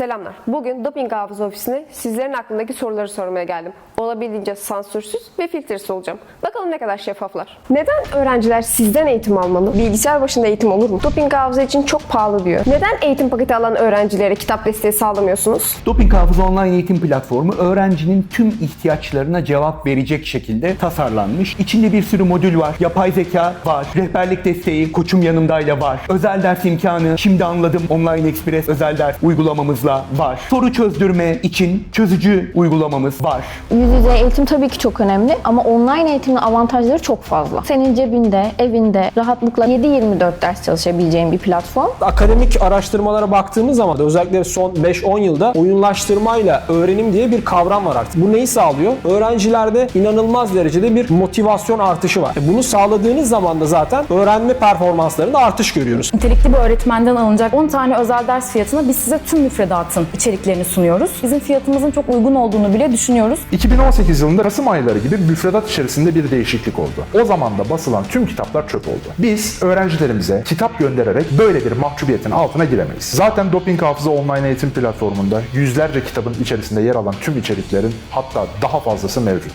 Selamlar. Bugün Doping Hafıza Ofisi'ne sizlerin aklındaki soruları sormaya geldim. Olabildiğince sansürsüz ve filtresiz olacağım. Bakalım ne kadar şeffaflar. Neden öğrenciler sizden eğitim almalı? Bilgisayar başında eğitim olur mu? Doping Hafıza için çok pahalı diyor. Neden eğitim paketi alan öğrencilere kitap desteği sağlamıyorsunuz? Doping Hafıza Online Eğitim Platformu öğrencinin tüm ihtiyaçlarına cevap verecek şekilde tasarlanmış. İçinde bir sürü modül var. Yapay zeka var. Rehberlik desteği koçum yanımdayla var. Özel ders imkanı şimdi anladım Online Express özel ders uygulamamızla var. Soru çözdürme için çözücü uygulamamız var. Yüz yüze eğitim tabii ki çok önemli ama online eğitimin avantajları çok fazla. Senin cebinde, evinde rahatlıkla 7-24 ders çalışabileceğin bir platform. akademik araştırmalara baktığımız zaman da özellikle son 5-10 yılda oyunlaştırmayla öğrenim diye bir kavram var artık. Bu neyi sağlıyor? Öğrencilerde inanılmaz derecede bir motivasyon artışı var. E Bunu sağladığınız zaman da zaten öğrenme performanslarında artış görüyoruz. Nitelikli bir öğretmenden alınacak 10 tane özel ders fiyatına biz size tüm müfredatın içeriklerini sunuyoruz. Bizim fiyatımızın çok uygun olduğunu bile düşünüyoruz. 2018 yılında Kasım ayları gibi müfredat içerisinde bir değişiklik oldu. O zaman da basılan tüm kitaplar çöp oldu. Biz öğrencilerimize kitap göndererek böyle bir mahcubiyetin altına giremeyiz. Zaten Doping Hafıza online eğitim platformunda yüzlerce kitabın içerisinde yer alan tüm içeriklerin hatta daha fazlası mevcut.